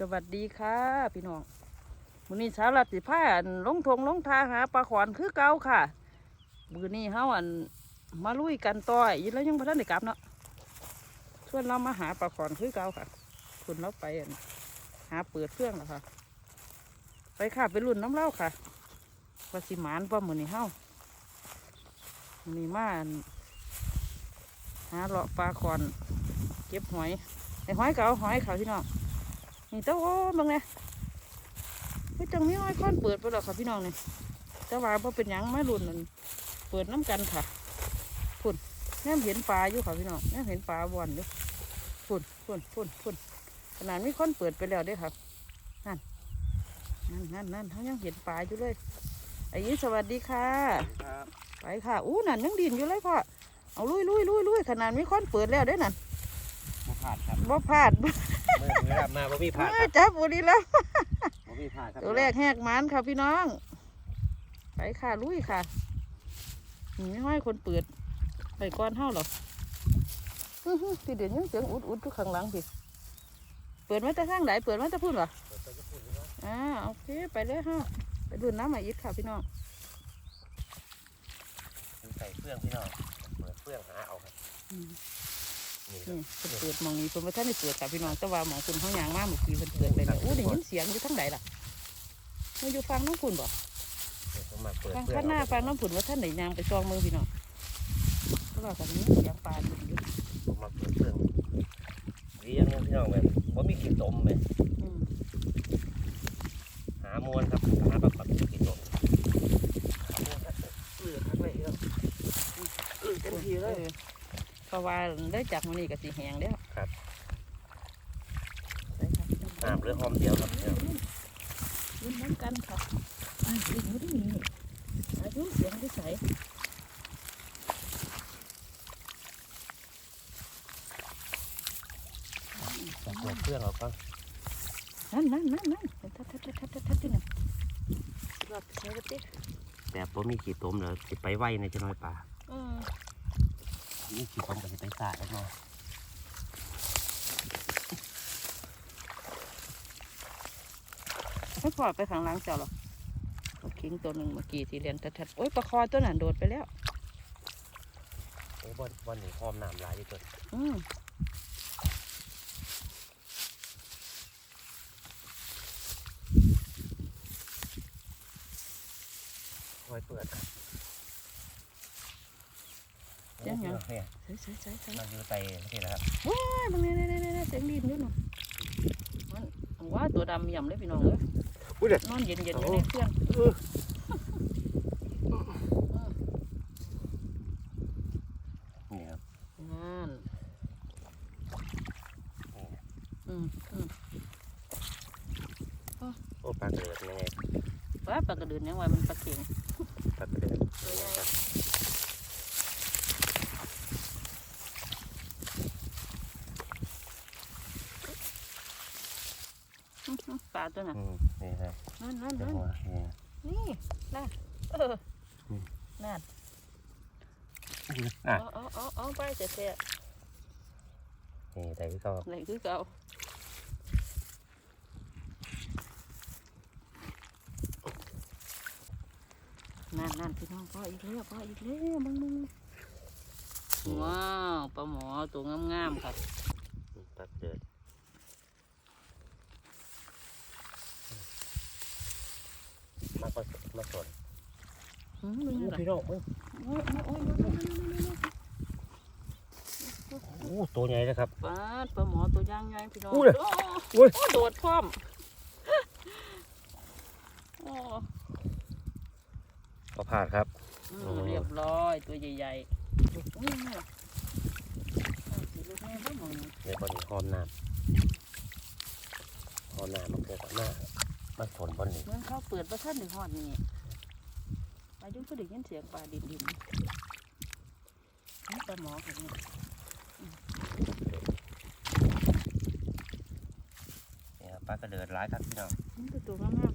สวัสดีค่ะ พี่น้องมือนี้ชาลัดสิพาอันลงทงลงทางหาปลาขอนคือเก่าค่ะ มือนี้เฮาอันมาลุยกันต่อยยินแล้วยังบ่ทันได้กลับเนาะชวนเรามาหาปลาขอนคือเก่าค่ะคุณเราไปอันหาเปิดเครื่องแล้วค่ะ ไปค่ะไปรุ่นน้ำเล่าค่ะว่าสิหมานป่ะมื้อนี้เฮามือนี้มาอันหาเลาะปลาขอน เก็บหอยไอ้หอยเก็เอาหอยเขาพี่น้อง นี่เต้าโอ้บางเนี่ยไม่จังมีห้อยค้อนเปิดไปหรอกค่ะพี่น้องนี่แต่ว่าพอเป็นหยังไม่รุนนั่นเปิดน้ำกันค่ะพุ่นแนมเห็นปลาอยู่ค่ะพี่น้องแนมเห็นปลาบอนอยู่พุ่นพุ่นพุ่นพุ่นขนาดมีค้อนเปิดไปแล้วเด้อค่ะนั่นนั่นนั่นนั่นเขายังเห็นปลาอยู่เลยไอ้ยี่สวัสดีค่ะ ครับไปค่ะ อู้นั่นยังดินอยู่เลยพ่อเอาลุยลุยลุยลุยขนาดมีค้อนเปิดแล้วเด้อนั่นบ่พลาดครับบ่พลาดเมือเวลามาบ่มีพลาดเอรับจับบุรีแล้วบ่มีพลาดครับตัวแรกแหกหมันค่ะพี่น้อง ไปค่ะลุยค่ะหนีห้อยคนเปิดไปก้อนเท่าหรออื้อหือพี่เดี๋ยวยังเสียงอุดอุดทุกข้างหลังพี่เปิดมาแต่ข้างไหนเปิดมาแต่พูดเหรออ่าโอเคไปเลยฮะไปดูน้ำมาอีกค่ะพี่น้องใส่เฟื่องพี่น้องเปิดเฟื่องหาเอาครับอืม นี่ครันี่บเพิ่นเปิดหมองนี้เพิ่นว่าท่านได้เปิดค่ะพี่น้องแต่ว่าหมองคุณเขายางมากเมื่อกี้เพิ่นเปิดไปแล้วอู้ได้ยินเสียงอยู่ทั้งไหนล่ะมาอยู่ฟังน้องคุณบ่เดี๋ยวผมมาเปิดฟังเฟื่องข้างหน้าเอาฟังน้ำผุนว่าท่านไหนยางไปซองมือพี่น้องเพราะว่ากันนี้เสียงปลาอยู่อยู่ผมมาเปิดเฟื่องดีอย่างหนึงพี่น้องแบบบ่มีขี้ตมเลยอืมหามวนครับหาปลาปัดขี้ตมหามวนครับเลือกทักไว้ครับเลือกเต็มที่เลยออ เพราะว่าได้จากมันนี่ก็สีแหงแล้วครับไปครับน้ำเรือหอมเดียวครับพี่น้องยืนน้ำกันค่ะอ่ายืนไม่ได้มีอายุเสียงได้ใสจะเปิดเฟื่องเอาก่อนนั่นนั่นนั่นนั่นทัดทัดทัดทัดทัดทัดที่นั่นรอดใช้กระติกแต่บ่มีขี้ตมเลยสิไปไว้ในจะน้อยปลา เออมีขี้ตมก็สิไปสาดแล้วเนาะให้พอไปข้างหล่างเจ้าหรอเอาคิงตัวหนึ่งเมื่อกี้ที่เรียนทัดทัดโอ้ยปลาคอตัวนั้นโดดไปแล้ว โอ้บ่บ่นี่หอมน้ำหลายอยู่ตัวอืม คอยเปิดอะ เสียงหยังเนี่ยใส่ใส่ใส่ใส่มาอยู่ไตนี่นะครับว้ายบางเนี่ยเนี่ยเนี่ยเนี่ยเสียงดินอยู่เนาะมันว่าตัวดำย่ำเลยพี่น้องเอ้ยอุ้ยเด็ดนอนเย็นเย็นอยู่ในเครื่องนี่ครับนั่นนี่อืมอืมโอ้ปลาเกิดยังไงปลาปลากระเดือนยังไงมันปลาเข็ง ปลาเกิด ตัวใหญ่ อื้อหือปลาตัว น่ะอืมนี่ครับนั่นนั่นเดี๋ยวนั่นหัวนี่นี่น่ะเอออมนั่นอะเอาเอาเอาเอาไปเจ๊เจ๊นี่ไตที่เขาไหนคือเก่านั่นนั่นพี่น้องพ่ออีกแล้วพ่ออีกแล้วมึงมึงว้าวปลาหมอตัวงามๆค่ะ ปลาเกิดมาผสมมาสน อืมมึงเหรอ พี่น้องมึงโอ้ยโอ้ยโอ้ยโอ้ยโอ้ยโอ้ยโอ้ยโอ้ตัวใหญ่เลยครับปลาปลาหมอตัวย่างใหญ่พี่น้องอู้เลยโอ้อุ้ยโอ้โดดพร้อมโอ้ก็ผ่านครับอืมโอ้เรียบร้อยตัวใหญ่ๆอุ้ยแม่เอาสิลูกแม่บ้างหมองเดี๋ยวบอนี้หอมน้ำหอมน้ำมันเกิดมามาสนบนนี้เมื่อเขาเปิดประทัดหนึ่งหอดนี่ อายุก็ได้ยินเสียงปลาดินดินนี่ปลาหมอค่ะเนี่ยนี่ครับปลากระเดิดร้ายครับพี่น้องนี่ตัวตัวงาม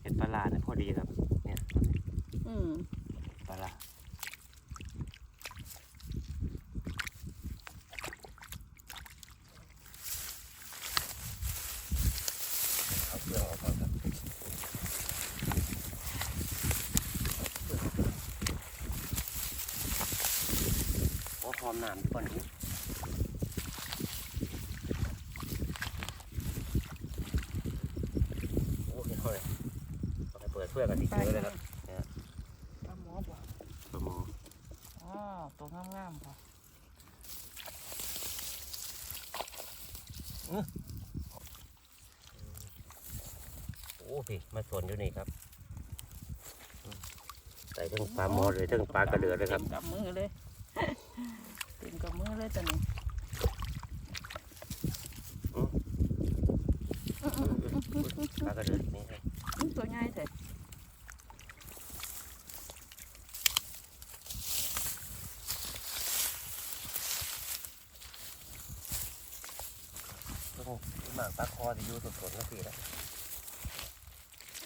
เห็ดปลาลาเนี่ยพอดีครับ เนี่ยๆอืมปลาลา น้ำอยู่ก่อนนี้โอ้ยเฮ้ยเอาไปเปิดเพื่อนกันที่เจอเลยครับปลาหมอบ่ปลาหมออ๋อตัวงามๆค่ะโอ้พี่มาสวนอยู่นี่ครับอืมใส่ทั้งปลาหมอเลยทั้งปลากระเดือเลยครับเต็มกับมือเลยเต็มกับมือเลยตอนนี้ปลากระเดือนี่ครับตัวใหญ่แต่ต้องหมางปลาคอจะอยู่สดๆนะพี่นะ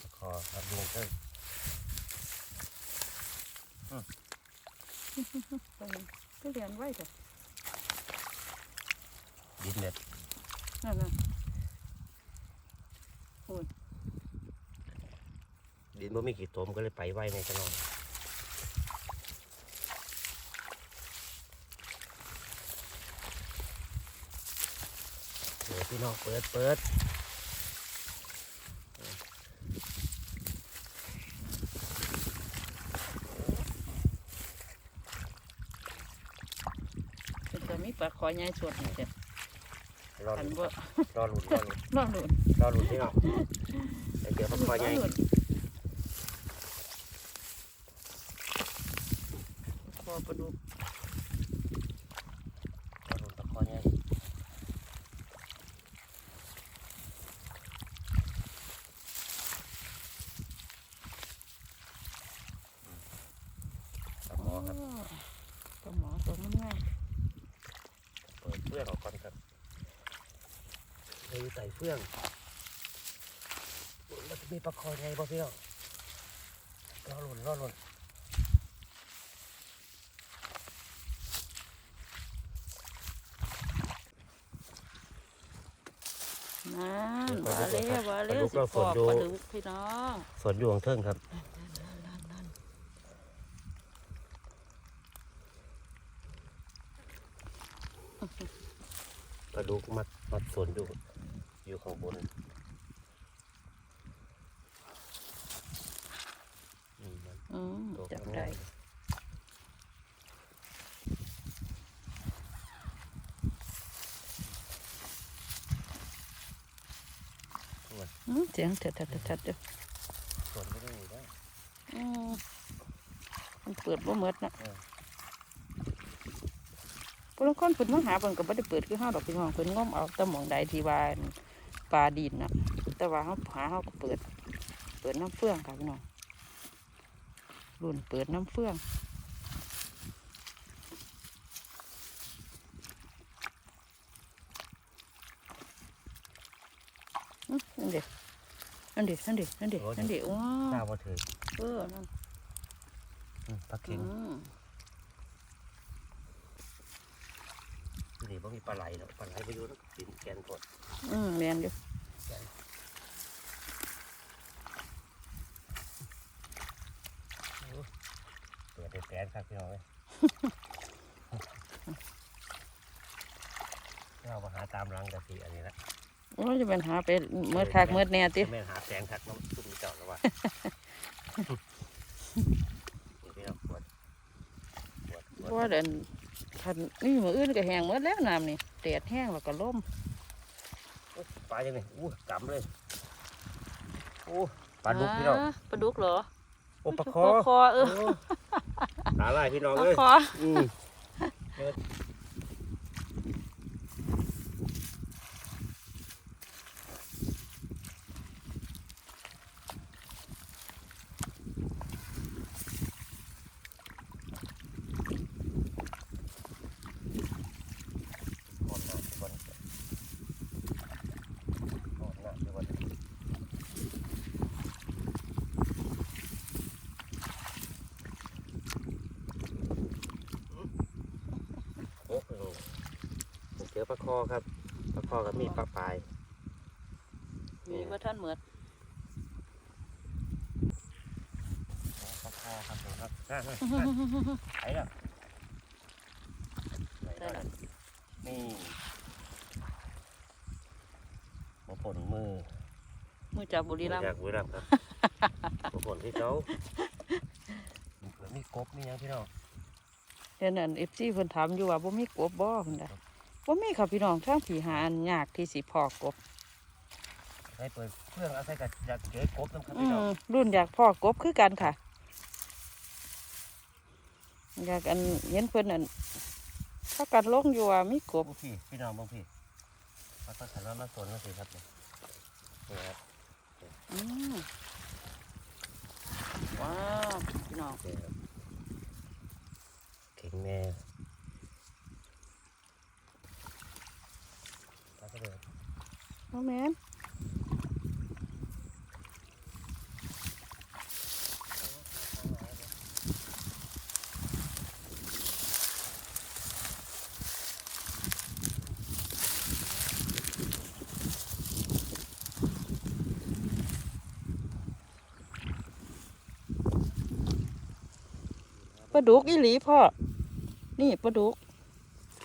ปลาคอครับลุงเต้ง ตัว ก็เรียนไว้แต่ดินเด็ดนั่นน่ะดินบ่มีกี่ตมก็เลยไปไว้ในจะนอนเปิดพี่น้องเปิดเปิด เป็น จะมีปลาคอใหญ่สดนี่จ้ะรออันลุ้นบ่รอลุ้นรอลุ้นรอดหลุดรอลุ้นพี่น้องเดี๋ยวเจอปลาคอใหญ่หลุดคอปลาดุกรอลุ้นปลาคอใหญ่ปลาหมอครับปลาหมอตัวมันง่ายเปิดเฟื่องออกก่อนครับเลยใส่เฟื่องโอ้ยมันจะมีปลาคอใหญ่ป่ะพี่น้องรอลุ้นรอลุ้นนั่นมาเลยมาเลยสิปอบปลาดุกพี่น้องสวนอยู่ของเทิงครับ ปลาดุกมัดมัดสวนอยู่ อยู่ข้างบนอืมมัน อืม ตัว จับ ข้าง ได้ ล่าง อืม เสียงเถิดเถิดเถิดเถิดเด้อสวนไม่ได้อยู่ได้อืมมันเปิดบ่หมดนะเออพวกเราคนเพิ่นมาหาเพิ่นก็บ่ได้เปิดคือเฮาดอกพี่น้องเพิ่นงมเอาแต่หม่องใดที่ว่าปลาดินน่ะแต่ว่าเฮาหาเฮาก็เปิด เปิดน้ำเฟืองค่ะพี่น้องรุ่นเปิดน้ำเฟืองอื้อนั่นเด็นั่น เด็นั่นเด็นั่นเด็นั่นเด็ว้าทราบว่าถือเออนั่นอืมปลาอืเค็งมนี่บ่มีปลาไหลหรอกปลาไหลไปอยู่แล้วกินแกนกดอืมแมนอยู่เปิดได้แปนครับพี่น้องเอ้ยเรามาหาตามรังกะทิอันนี้ละ โอ้ยจะเป็นหาไปเมื่อทักเมื่อแน่ติแม่นหาแสงทักน้ำซุ่มเจ้าแล้วว่ะนี่พี่น้องปวดปวดปเพวดราะว่าเดินคันนี่มืออื่นก็แห้งหมดแล้วน้ำนี่แดดแห้งแล้วก็ล่มโอ้ยปลาจังเลยอู้กำเลยโอ้ปลาดุกพี่น้องาปลาดุกเหรอโอ้ปลาคอปลาคอเออโหาลายพี่น้องปลาเอ้ยคออืมหอมหน้าพี่บอลหอมหน้าพี่บอลโอ้โหผมเจอ ปลาคอครับปลาคอกับมีปลาปลายมีว่าท่านเหมือดปลาคอครับผมครับนั่นนั่นนั่นไปแล้วได้ละนี่มาผลมือมือจากบุรีรัมย์จากบุรีรัมย์ครับมาผลที่เขามีเผือกมีกบมีหยังพี่น้องเห็นอันเอฟซีเพิ่นถามอยู่ว่าบ่มีกบบ่เพิ่นน่ะ บ่มีค่ะพี่น้องทางผีหาอันยากที่สิพอกบให้เปิดเครื่องเอาใส่กับอยากเก๋กบน้ำครับอืพี่น้องมรุ่นอยากพอกบคือกันค่ะ อยากอันเห็นเพิ่นอันถ้ากันลงอยู่ว่ามีกบ บางพี่พี่น้องบางพี่มาตั้งขันว่ามาสวนกันสิครับเนี่ยนี่ครับอืมว้าวพี่น้องนี่ครับเข่งแน่เอาไปเลย น้องแมนปลาดุกอีหลีพ่อ นี่ปลาดุก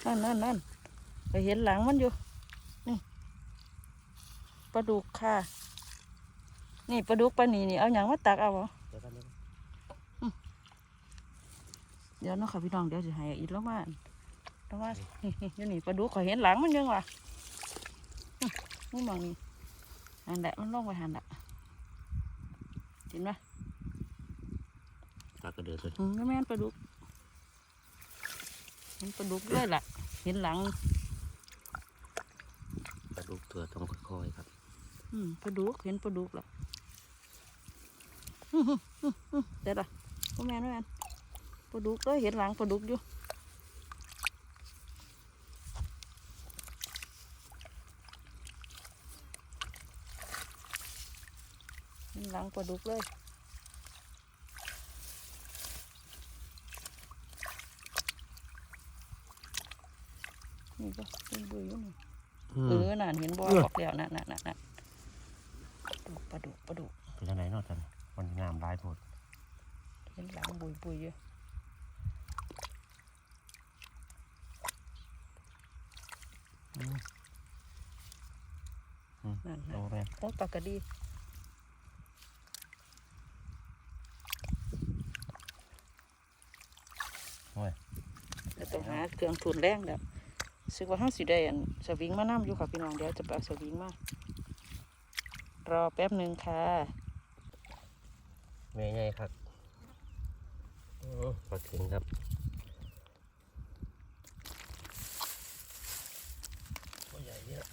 นั่นนั่นนั่นไปเห็นหลังมันอยู่าดุกค่ะ นี่ปลาดุกปลานี่นี่เอาอย่างมาตักเอาบ่เดี๋ยวกันเดี๋ยวกันเดี๋ยวเนาะค่ะพี่น้องเดี๋ยวจะให้อีกแล้วมาแล้วมานี่นี่อยู่นี่ปลาดุกขอยเห็นหลังมันยังวะอื้อนี่มองนี่หันแหละมันลงไปหันแหละเห็นไหมตากระเดือดเลยอืมแม่นปลาดุกเห็นปลาดุกด้วยล่ะ เห็นหลังกระดูกตัวต้องค่อยๆครับ อืมปลาดุกเห็นปลาดุกแล้วอื้อหืออื้อหือเด็ดอะพ่อแม่นพ่อแม่นปลาดุกเลยเห็นหลังปลาดุกอยู่เห็นหลังปลาดุกเลยนี่ก็เป็นบุยอยู่นี่เออน่ะเห็นบ่บอกแล้วน่ะน่ะน่ะ น่ะปลาดุกปลาดุกเป็นยังไงเนาะท่านมันงามหลายโพดเห็นหลังบุยบุยอยู่อืมนั่นโอ้น่ะแม่นโอ้ปลากระดีโอ้ยแล้วต้องหาเครื่องทุนแรงแล้วสึกว่าห้าสิได้อันสวิงมานํอยู่ค่ะพี่น้องเดี๋ยวจะไปเอาสวิงมา รอแป๊บหนึ่งค่ะแม่ใหญ่ครับอือปลาถึงครับตัวใหญ่เยอะ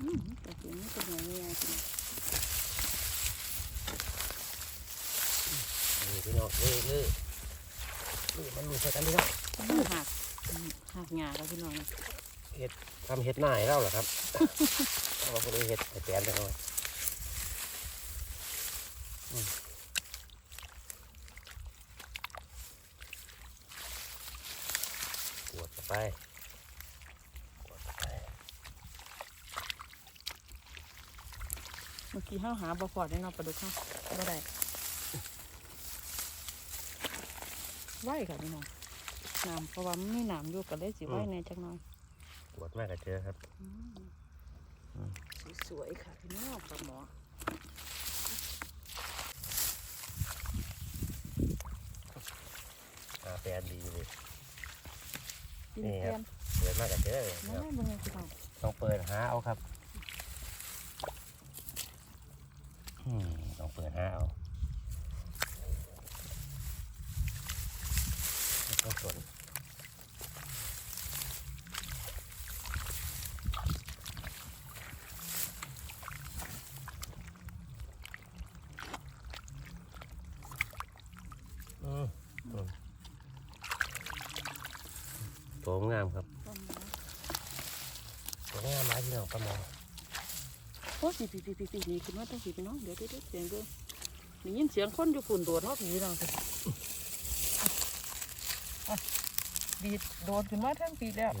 อืมปลาถึงนี่เป็นยังไงพี่น้องนี่พี่น้องนี่นี่นี่มันมีใส่กันพี่น้องอื้อหักอืม หักหญ้าแล้วพี่น้องทำเห็ดหน้าให้เราเหรอครับเอาว่าคนนี้เห็ดไอ้แปลนไปเอาอืมกวดเข้าไปกวดเข้าไปเมื่อกี้ห้าหาบ่พอได้เนาะปลาดุกเฮาบ่ได้ไหวค่ะพี่น้อง น้ำเพราะว่ามันมีน้ำอยู่ก็เลยสิไหวแหน่จักหน่อยกวดมากกับเจอครับอืมอืมสวยๆค่ะพี่น้องปลาหมออ่าแปลนดีเลยกินนี่แทครับนเปิดมากกับเจอน้าเบิ่งเลยพี่น้องต้องเปิดหาเอาครับอืมต้องเปิดหาเอาไม่ต้องสน อืมอืมตัวงามครับ ปลาหมอ ตัวงามหลายพี่น้องปลาหมอ โอ้พี่พี่พี่พี่นี่ขึ้นมาตั้งพี่น้องเดี๋ยวเดี๋ยวเสียงเบิ่งได้ยินเสียงคนอยู่ฝุ่นโดดเนาะพี่น้องสิอะดีดโดดขึ้นมาทั้งปีแล้ว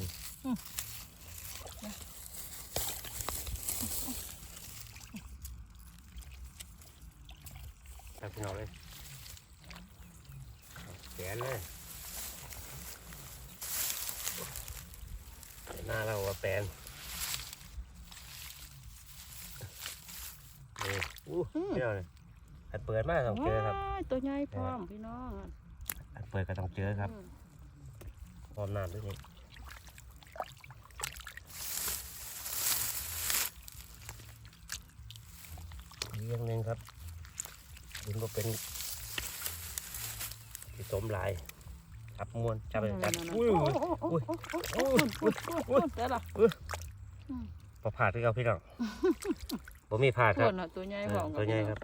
ครับพี่น้องเลยแขนเลยหนหน้าเราว่าแปลนนี่ อู้พี่น้องเลยอันเปิดมากต้องเจอครับ ว้ายตัวใหญ่พร้อมพี่น้องอันเปิดก็ต้องเจอครับอืมพร้อมน้ำด้วยนี่อีกเรื่องหนึ่งครับดินก็เป็นที่สมหลายจับมวนจับไปจับนั่นๆๆอุ้ยโอ้อุ้ยโอ้โอ้โอ้โอ้โอ้โอ้โอ้แต่ละประพาดที่เขาพี่น้องผ มมีพาดคตัรัวบน่ะตัวใหญ่เอพร้ออมตัวใหญ่ครับ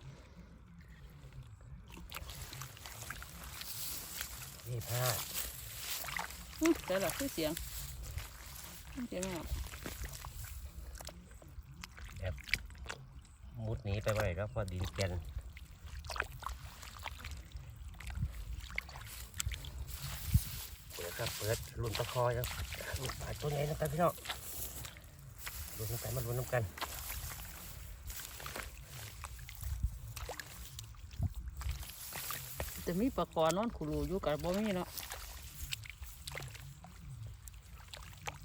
นี่พาดอืมแต่ละคือเสียงเสียงอะมุดหนีไปไว้แล้วพอดินแกนเปิดครับเปิดลุ่นตะคอยครับลุ่นปลาตัวใหญ่น้ำกันพี่น้องลุ่นน้ำกันมาลุ่นน้ำกัน แต่มีปลาคอนอนขุรูอยู่กับบ่มีเนาะ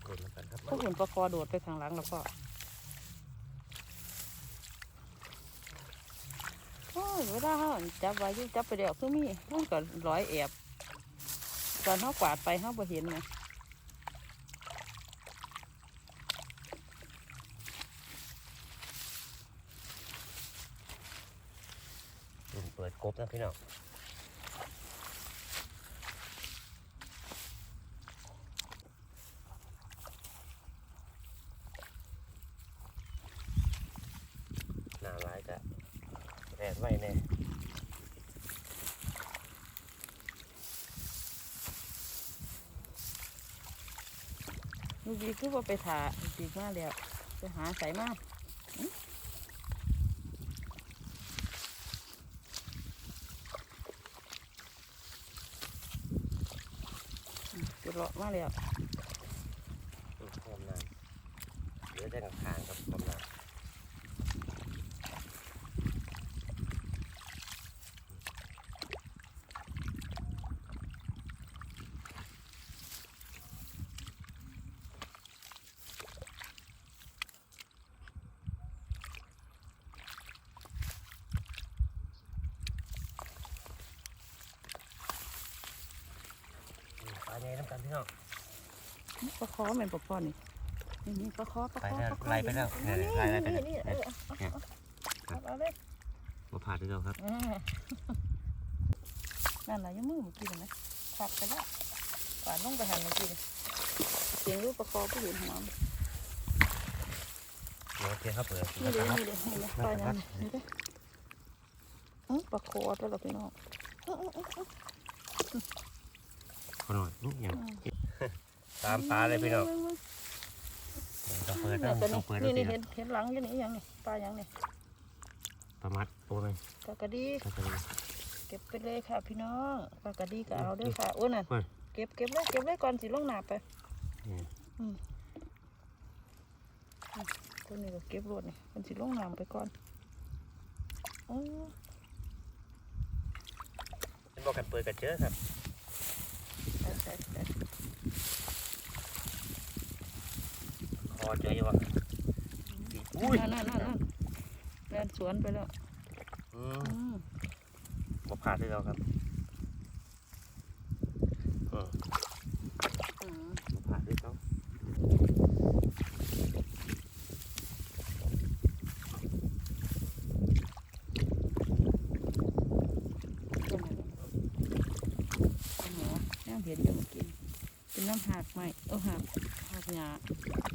ลุ่นน้ำกันครับพวกหุ่นปลาคอโดดไปข้างหลังแล้วก็โอ้ยเวลาเขาจับไว้อยู่จับไปเดียวคือมีมันก็ร้อยแอบตอนเขากวาดไปเขาบ่เห็นนะลุ่นเปิดกบนะพี่น้องหน้าร้ายกะแรดไว้แน่ ลูก ดีคือว่าไปถาดีมากแล้วไปหาใส่มากจะเลาะมาแล้วอืมความนานเหลือแต่ข้างๆครับความนานอืมปลาใหญ่น้ำกันพี่น้อง ปลาคอ แม่นปลาคอนี่นี่นี่ปลาคอปลาคอไปแล้วปลาคอไล่ไปแล้วนี่เนี่ยไล่ไล่ไปแล้วนี่นี่เออเอาเอาเอาเอาเลยมาผ่าด้วยเราครับอืมนั่นแหละยังมือเมื่อกี้เห็นไหมขับไปแล้วป่านลงไปหันเมื่อกี้เลยเสียงรูปปลาคอผู้เห็นหอมเดี๋ยวเพียงครับเปิดนี่เด้นี่เด้นี่เด้ปลาอย่างนี้นี่เด้อื้อปลาคอตัวเราพี่น้องอื้ออื้ออื้ออื้อขอหน่อยนิดอย่าง ตามปลาเลยพี่น้องต้องเปิดเนี่ยนะตัวต้นี้องเปิดนี่ดูนี่สิคเห็รับนเห็นหลังอยู่นี่ยังนี่ปลาอย่างนี่ประมัดตัวหนึงปลากระดีก็จะมีเก็บไปเลยค่ะพี่น้องปลากระดีก็เอาเด้วยค่ะโอ้ยน่ะเฮ้ยเก็บเก็บเลยเก็บเลยก่อนสิลงหนาไปนี่ตัวนี้ก็เก็บรถนี่มันสิลงน้ำไปก่อนโอ้เป็นบอกกันเปิดกันเจอครับ ใส่ใส่ใส่คอเจออยู่วะอุ้ยนั่นนั่นนั่นนั่นแล่นสวนไปแล้วอืมอืมมาผ่าด้วยเราครับอืมอืมมาผ่าด้วยเขาตัวนั้นตัวหมอแนมเห็นอยู่เมื่อกี้เป็นน้ำหักไหมเออหักหักหยามา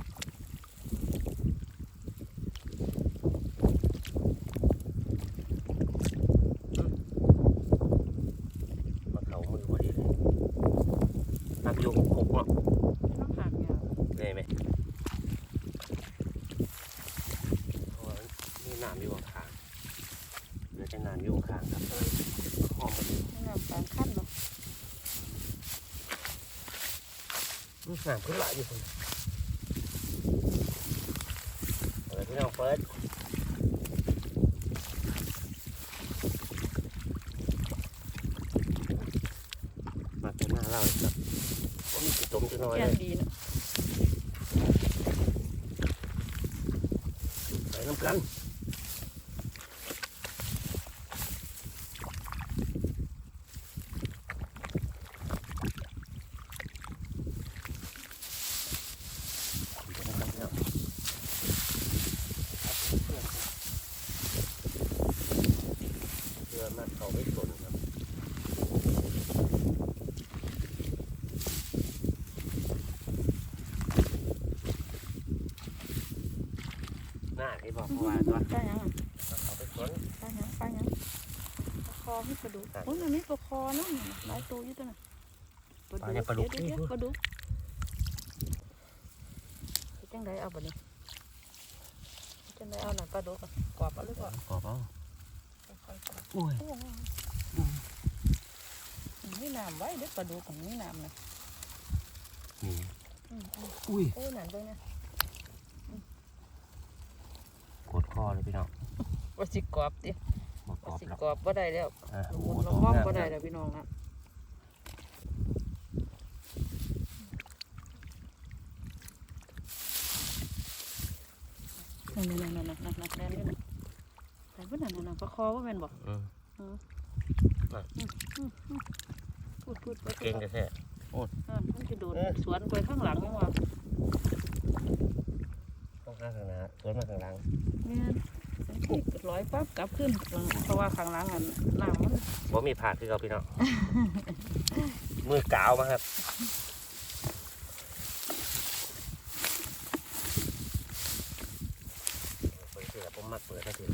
น้ำอยู่ข้างเหลือแต่น้ำอยู่ข้างครับห้อมันน้ำสามขั้นเนาะน้ำขึ้นไหลอยู่คนเลยพี่น้องเฟิร์สมาแต่นหน้าเล่าครับผมมีตุ้มจะน้อยเลย เพื่อมาเขาไม่สนครับหน้าที่บอกเมื่อวานว่าป้ายังอะเขาไปสวนป้ายังป้ายังปลาคอให้ปลาดุกโอ้ยมันมีปลาคอเนาะหลายตัวอยู่ตัวน่ะปลาดุกเดี๋ยวเดี๋ยวปลาดุกจังไดเอาบ่นี่จังไดเอาหนังปลาดุกกรอบเอาหรือเปล่ากรอบเอาค่อยๆ โอ้ยโอ้โหนี่น้ำไว้เด็กปลาดุกของนี่น้ำนะนี่อืมอืมอุ้ยโอ้ยนั่นด้วยนะกดคอเลยพี่น้องว่าสิกรอบดิบอกกรว่าอบสิแล้วกรอบบ่ได้แล้วอะลโอ้งโหมุนลตังวม่องงามบ่ได้นะแล้วพี่น้องนะนั่นนั่นนั่นนั่นนั่นนั่นนั่นนี่นะแต่ว่านั่นนั่นนั่น ปลาคอว่าแม่นบอกอืมพูดพูดไปเก่งแท้อ่ามันจะโดดสวนไปข้างหลังยังวะต้องข้างข้างหน้าสวนมาข้างหลังเนี่ยสังเกตร้อยปั๊บกลับขึ้นเพราะว่าข้างหลังอันน้ำมันบ่มีผาดคือเราพี่น้องมือกาวมาครับเปิดเสือผมมักเปิดนะที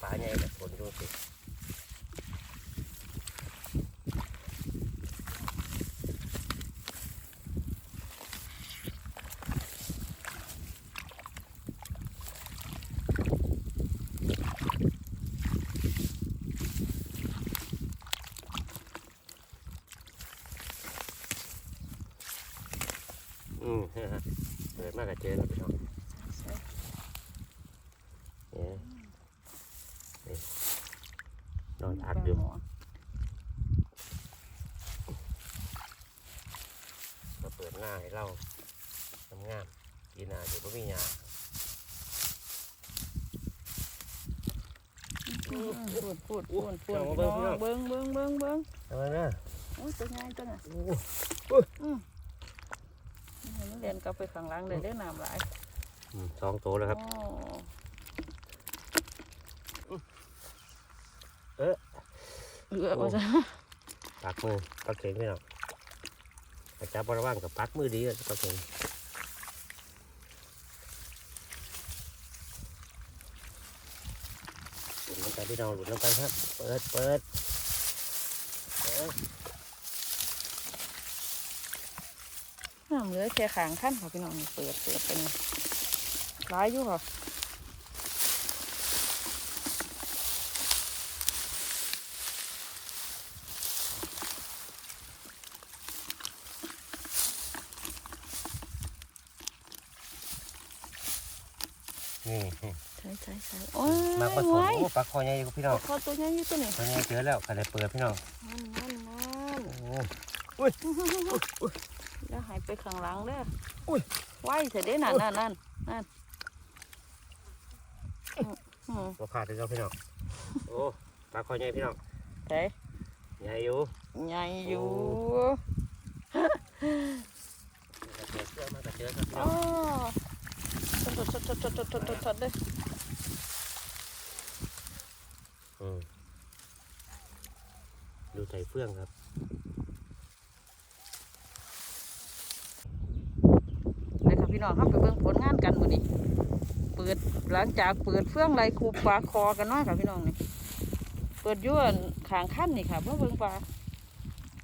ฟ้าใหญ่แบบฝนดูสิ อืมฮะเปิดมากกับเจอแล้วพี่น้องเนี่ยนี่ นอนอัดอยู่มาเปิดหน้าให้เราทำงามกีหนาเดี๋ยวก็มีหยาพูดพูดพูดพูดพูดเบิ้งเบิ้งเบิ้งเบิ้งเบิ้งทำไมนะโอ้ยตัวใหญ่ตัวน่ะโอ้เห็นมันเรียนกลับไปข้างหลังเลยได้น้ำหลายอืมสองตัวแล้วครับ อ๋อเอ๊ะเออว่าจะปักมือปักเข่งพี่น้องอาจารย์บระว่างกับปักมือดีเลยปักเข่งหลุดน้ำกันพี่น้องหลุดน้ำกันครับ เปิดเปิดเอ้ยน้ำเหลือแค่ขางขั้นค่ะพี่น้องนี่เปิดเปิดไปนี่ร้ายอยู่ค่ะ นี่ใช่ใช่ใช่โอ้ยมากมาสนไว้โอ้ปักคอใหญ่อยู่พี่น้องคอตัวใหญ่อยู่ตัวนี้ตัวนี้เจอแล้วขันได้เปิดพี่น้องนั่นนั่นนั่นโอ้แล้วหายไปข้างหลังเด้ออุ้ยไหวเสร็จเด้นั่นนั่นนั่นนั่นอืมตัวขาดเลยครับพี่น้องโอ้ปักคอใหญ่พี่น้องใช่ใหญ่อยู่ใหญ่อยู่เจอมากกับเจอครับพี่อ๋น้ออง ชดชดชดชดชดชดชดชดเลยดูใจเฟื่องครับเลยค่ะพี่น้องเข้าไปเบิ่งผลงานกันมื้อนี้ เปิดหลังจากเปิดเฟื่องไรคูปลาคอกันน้อยค่ะพี่น้องนี่เปิดอย้วนขางขั้นนี่ค่ะเพื่อเบิ่งปลา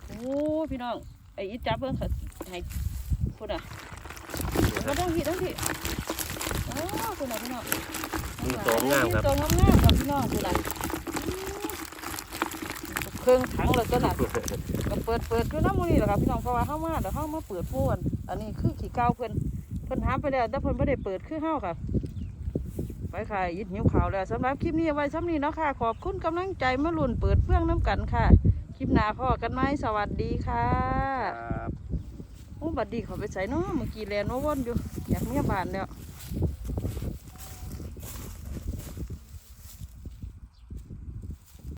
โอ้พี่น้องไอ้อีจับเบิ่งค่ะให้พูดอะมาทั้งพี่ทั้งพี่ โอ้พูดอะพี่น้องมีตัวงามครับตัวงามงามๆค่ะพี่น้องพูดอะเครื่องถังเลยก็น่ะก็เปิดเปิดคือน้ำมูนี่แหละครับพี่น้องเพราะว่าเข้ามาเดี๋ยวเข้ามาเปิดพูนอันนี้คือขี่เก้าเพิ่นเพิ่นถามไปแล้วแต่เพิ่นไม่ได้เปิดคือเฮาค่ะไปค่ะยิดหิวข่าวแล้วสำหรับคลิปนี้เอาไว้ซ้ำนี้เนาะค่ะ ขอบคุณกำลังใจมาลุ่นเปิดเฟื่องน้ำกันค่ะ คลิปหน้าพ่อกันไหมสวัสดีค่ะครับโอ้บัดดีเขาไปใส่เนาะเมื่อกี้แลนว่าวนอยู่ อยากเมียบานแล้วค